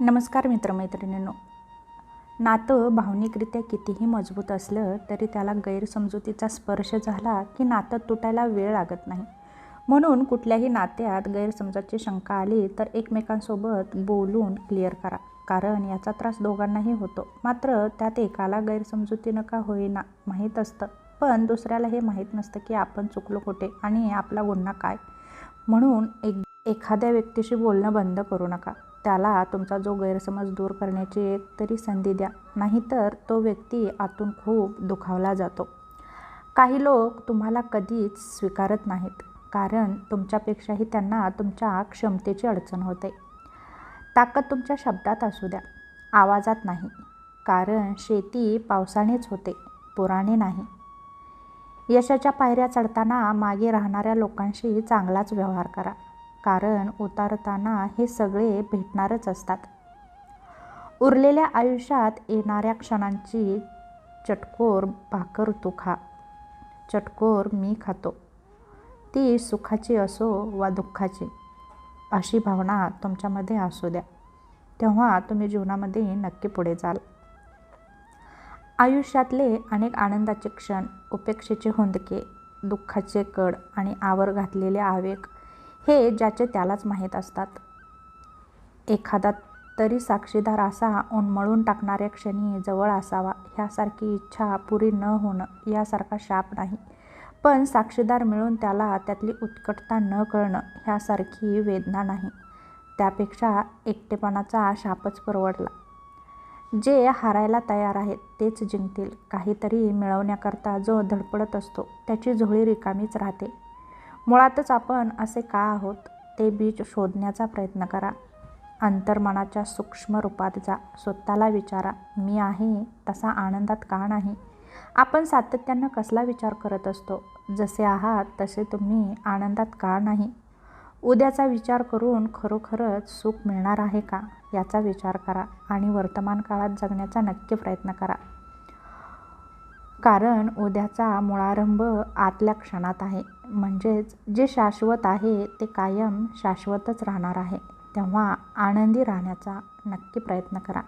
नमस्कार मित्रमैत्रिणींनो. नातं भावनिकरित्या कितीही मजबूत असलं तरी त्याला गैरसमजुतीचा स्पर्श झाला की नातं तुटायला वेळ लागत नाही. म्हणून कुठल्याही नात्यात गैरसमजाची शंका आली तर एकमेकांसोबत बोलून क्लिअर करा. कारण याचा त्रास दोघांनाही होतो. मात्र त्यात एकाला गैरसमजुतीनं का होईना माहीत असतं. पण दुसऱ्याला हे माहीत नसतं की आपण चुकलो कुठे आणि आपला गुन्हा काय. म्हणून एक एखाद्या व्यक्तीशी बोलणं बंद करू नका. त्याला तुमचा जो गैरसमज दूर करण्याची एक तरी संधी द्या. नाहीतर तो व्यक्ती आतून खूप दुखावला जातो. काही लोक तुम्हाला कधीच स्वीकारत नाहीत कारण तुमच्यापेक्षाही त्यांना तुमच्या क्षमतेची अडचण होते. ताकद तुमच्या शब्दात असू द्या आवाजात नाही कारण शेती पावसानेच होते पुराणे नाही. यशाच्या पायऱ्या चढताना मागे राहणाऱ्या लोकांशी चांगलाच व्यवहार करा. कारण उतारताना हे सगळे भेटणारच असतात. उरलेल्या आयुष्यात येणाऱ्या क्षणांची चटकोर भाकर तू खा. चटकोर मी खातो. ती सुखाची असो वा दुःखाची अशी भावना तुमच्यामध्ये असू द्या. तेव्हा तुम्ही जीवनामध्ये नक्की पुढे जाल. आयुष्यातले अनेक आनंदाचे क्षण उपेक्षेचे हुंदके दुःखाचे कड आणि आवर घातलेले आवेग हे ज्याचे त्यालाच माहीत असतात. एखादा तरी साक्षीदार असा उन्मळून टाकणाऱ्या क्षणी जवळ असावा ह्यासारखी इच्छा पुरी न होणं यासारखा शाप नाही. पण साक्षीदार मिळून त्याला त्यातली उत्कटता न कळणं ह्यासारखी वेदना नाही. त्यापेक्षा एकटेपणाचा शापच परवडला. जे हारायला तयार आहेत तेच जिंकतील. काहीतरी मिळवण्याकरता जो धडपडत असतो त्याची झोळी रिकामीच राहते. मुळातच आपण असे का आहोत? ते बीज शोधण्याचा प्रयत्न करा. अंतर्मनाच्या सूक्ष्म रूपात जा. स्वतःला विचारा. मी आहे तसा आनंदात का नाही? आपण सातत्यानं कसला विचार करत असतो? जसे आहात तसे तुम्ही आनंदात का नाही? उद्याचा विचार करून खरोखरच सुख मिळणार आहे का? याचा विचार करा आणि वर्तमान काळात जगण्याचा नक्की प्रयत्न करा. कारण उद्याचा मुळारंभ आतल्या क्षणात आहे. म्हणजेच जे शाश्वत आहे ते कायम शाश्वतच राहणार आहे. तेव्हा आनंदी राहण्याचा नक्की प्रयत्न करा.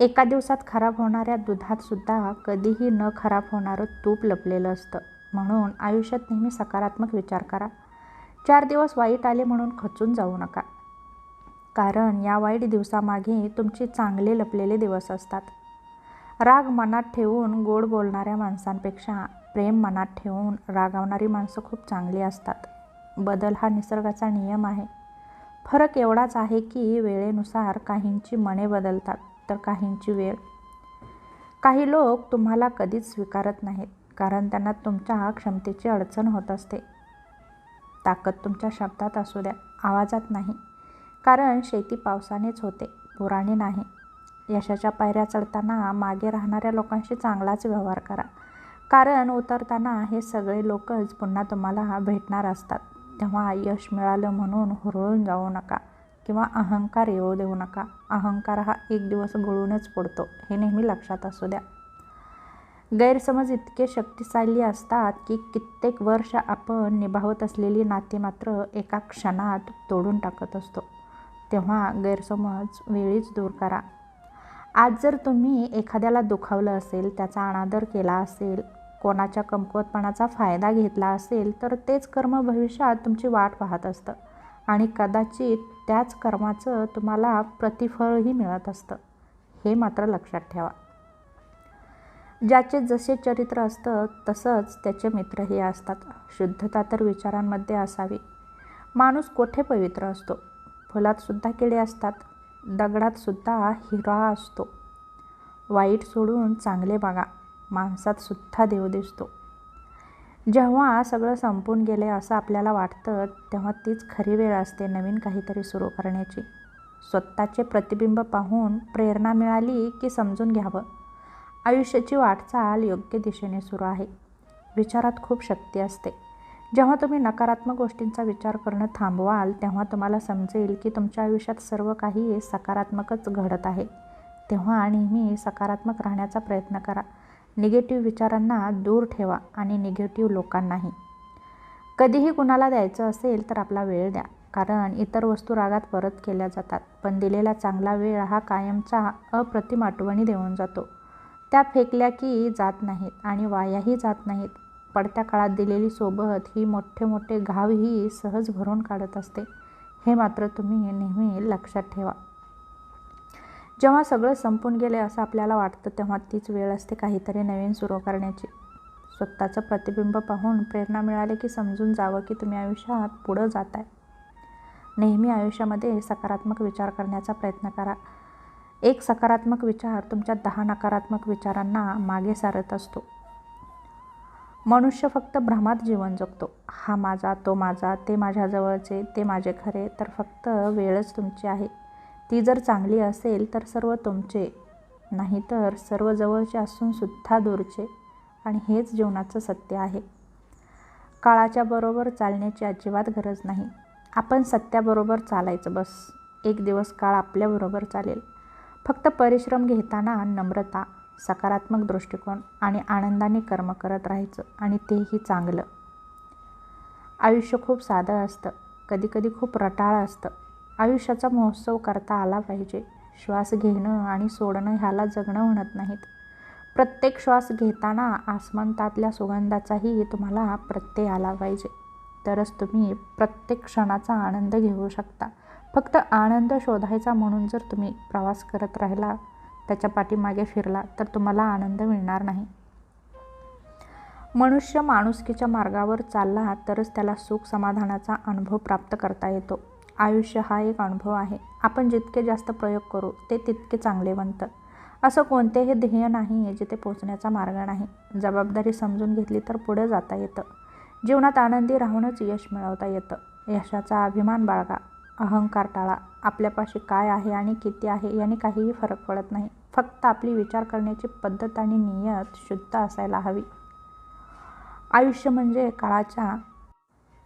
एका दिवसात खराब होणाऱ्या दुधातसुद्धा कधीही न खराब होणारं तूप लपलेलं असतं. म्हणून आयुष्यात नेहमी सकारात्मक विचार करा. चार दिवस वाईट आले म्हणून खचून जाऊ नका. कारण या वाईट दिवसामागे तुमचे चांगले लपलेले दिवस असतात. राग मनात ठेवून गोड बोलणाऱ्या माणसांपेक्षा प्रेम मनात ठेवून रागावणारी माणसं खूप चांगली असतात. बदल हा निसर्गाचा नियम आहे. फरक एवढाच आहे की वेळेनुसार काहींची मने बदलतात तर काहींची वेळ. काही लोक तुम्हाला कधीच स्वीकारत नाहीत कारण त्यांना तुमच्या क्षमतेची अडचण होत असते. ताकद तुमच्या शब्दात असू द्या आवाजात नाही कारण शेती पावसानेच होते पुराणे नाही. यशाच्या पायऱ्या चढताना मागे राहणाऱ्या लोकांशी चांगलाच व्यवहार करा. कारण उतरताना हे सगळे लोकच पुन्हा तुम्हाला भेटणार असतात. तेव्हा यश मिळालं म्हणून हुरळून जाऊ नका किंवा अहंकार येऊ देऊ नका. अहंकार हा एक दिवस गळूनच पडतो हे नेहमी लक्षात असू द्या. गैरसमज इतके शक्तिशाली असतात की कित्येक वर्ष आपण निभावत असलेली नाती मात्र एका क्षणात तोडून टाकत असतो. तेव्हा गैरसमज वेळीच दूर करा. आज जर तुम्ही एखाद्याला दुखावलं असेल त्याचा अनादर केला असेल कोणाच्या कमकुवतपणाचा फायदा घेतला असेल तर तेच कर्म भविष्यात तुमची वाट पाहत असतं. आणि कदाचित त्याच कर्माचं तुम्हाला प्रतिफळही मिळत असतं. हे मात्र लक्षात ठेवा. ज्याचे जसे चरित्र असतं तसंच त्याचे मित्रही असतात. शुद्धता तर विचारांमध्ये असावी. माणूस कोठे पवित्र असतो? फुलातसुद्धा किडे असतात. दगडातसुद्धा हिरा असतो. वाईट सोडून चांगले बघा. माणसातसुद्धा देव दिसतो. जेव्हा सगळं संपून गेले असं आपल्याला वाटतं तेव्हा तीच खरी वेळ असते नवीन काहीतरी सुरू करण्याची. स्वतःचे प्रतिबिंब पाहून प्रेरणा मिळाली की समजून घ्यावं. आयुष्याची वाटचाल योग्य दिशेने सुरू आहे. विचारात खूप शक्ती असते. जेव्हा तुम्ही नकारात्मक गोष्टींचा विचार करणं थांबवाल तेव्हा तुम्हाला समजेल की तुमच्या आयुष्यात सर्व काही सकारात्मकच घडत आहे. तेव्हा नेहमी सकारात्मक राहण्याचा प्रयत्न करा. निगेटिव्ह विचारांना दूर ठेवा आणि निगेटिव्ह लोकांनाही. कधीही कुणाला द्यायचं असेल तर आपला वेळ द्या कारण इतर वस्तू रागात परत केल्या जातात पण दिलेला चांगला वेळ हा कायमचा अप्रतिम आठवणी देऊन जातो. त्या फेकल्या की जात नाहीत आणि वायाही जात नाहीत. पडत्या काळात दिलेली सोबत ही मोठे मोठे घावही सहज भरून काढत असते. हे मात्र तुम्ही नेहमी लक्षात ठेवा. जेव्हा सगळं संपून गेले असं आपल्याला वाटतं तेव्हा तीच वेळ असते काहीतरी नवीन सुरू करण्याची. स्वतःचं प्रतिबिंब पाहून प्रेरणा मिळाली की समजून जावं की तुम्ही आयुष्यात पुढं जात आहे नेहमी आयुष्यामध्ये सकारात्मक विचार करण्याचा प्रयत्न करा. एक सकारात्मक विचार तुमच्या दहा नकारात्मक विचारांना मागे सारत असतो. मनुष्य फक्त भ्रमात जीवन जगतो. हा माझा तो माझा ते माझ्याजवळचे ते माझे खरे तर फक्त वेळच तुमची आहे. ती जर चांगली असेल तर सर्व तुमचे. नाही तर सर्व जवळचे असूनसुद्धा दूरचे. आणि हेच जीवनाचं सत्य आहे. काळाच्या बरोबर चालण्याची अजिबात गरज नाही. आपण सत्याबरोबर चालायचं बस. एक दिवस काळ आपल्याबरोबर चालेल. फक्त परिश्रम घेताना नम्रता. सकारात्मक दृष्टिकोन आणि आनंदाने कर्म करत राहायचं आणि तेही चांगलं. आयुष्य खूप साधं असतं. कधीकधी खूप रटाळ असतं. आयुष्याचा महोत्सव करता आला पाहिजे. श्वास घेणं आणि सोडणं ह्याला जगणं म्हणत नाहीत. प्रत्येक श्वास घेताना आसमंतातल्या सुगंधाचाही तुम्हाला प्रत्यय आला पाहिजे. तरच तुम्ही प्रत्येक क्षणाचा आनंद घेऊ शकता. फक्त आनंद शोधायचा म्हणून जर तुम्ही प्रवास करत राहिला त्याच्या पाठीमागे फिरला तर तुम्हाला आनंद मिळणार नाही. मनुष्य माणुसकीच्या मार्गावर चालला तरच त्याला सुख समाधानाचा अनुभव प्राप्त करता येतो. आयुष्य हा एक अनुभव आहे. आपण जितके जास्त प्रयोग करू ते तितके चांगले बनतं असं कोणतेही ध्येय नाही जिथे पोचण्याचा मार्ग नाही. जबाबदारी समजून घेतली तर पुढे जाता येतं. जीवनात आनंदी राहूनच यश मिळवता येतं. यशाचा अभिमान बाळगा. अहंकार टाळा. आपल्यापाशी काय आहे आणि किती आहे याने काहीही फरक पडत नाही. फक्त आपली विचार करण्याची पद्धत आणि नियत शुद्ध असायला हवी. आयुष्य म्हणजे काळाच्या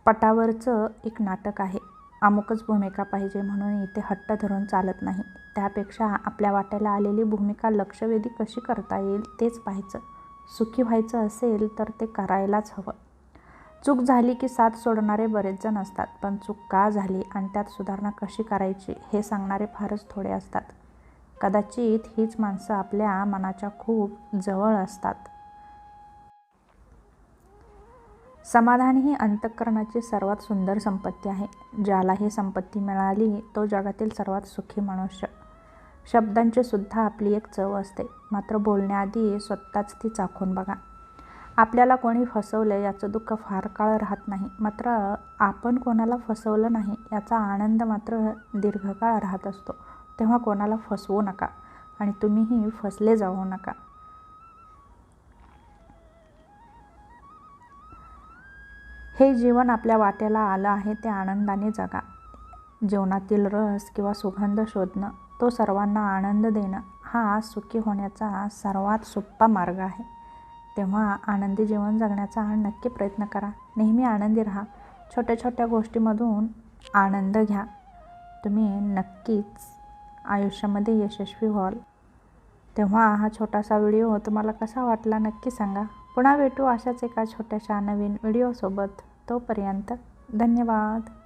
पटावरचं एक नाटक आहे. अमुकच भूमिका पाहिजे म्हणून इथे हट्ट धरून चालत नाही. त्यापेक्षा आपल्या वाट्याला आलेली भूमिका लक्षवेधी कशी करता येईल तेच पाहायचं. सुखी व्हायचं असेल तर ते करायलाच हवं. चूक झाली की साथ सोडणारे बरेच जण असतात पण चूक का झाली आणि त्यात सुधारणा कशी करायची हे सांगणारे फारच थोडे असतात. कदाचित हीच माणसं आपल्या मनाच्या खूप जवळ असतात. समाधान ही अंतःकरणाची सर्वात सुंदर संपत्ती आहे. ज्याला ही संपत्ती मिळाली तो जगातील सर्वात सुखी मनुष्य. शब्दांची सुद्धा आपली एक चव असते. मात्र बोलण्याआधी स्वतःच ती चाखून बघा. आपल्याला कोणी फसवलं याचं दुःख फार काळ राहत नाही. मात्र आपण कोणाला फसवलं नाही याचा आनंद मात्र दीर्घकाळ राहत असतो. तेव्हा कोणाला फसवू नका आणि तुम्हीही फसले जाऊ नका. हे जीवन आपल्या वाट्याला आलं आहे ते आनंदाने जगा. जीवनातील रस किंवा सुगंध शोधणं तो सर्वांना आनंद देणं हा सुखी होण्याचा सर्वात सोप्पा मार्ग आहे. तेव्हा आनंदी जीवन जगण्याचा नक्की प्रयत्न करा. नेहमी आनंदी राहा. छोट्या छोट्या गोष्टीमधून आनंद घ्या. तुम्ही नक्कीच आयुष्यामध्ये यशस्वी व्हाल. तेव्हा हा छोटासा व्हिडिओ तुम्हाला कसा वाटला नक्की सांगा. पुन्हा भेटू अशाच एका छोट्याशा नवीन व्हिडिओसोबत. तोपर्यंत धन्यवाद.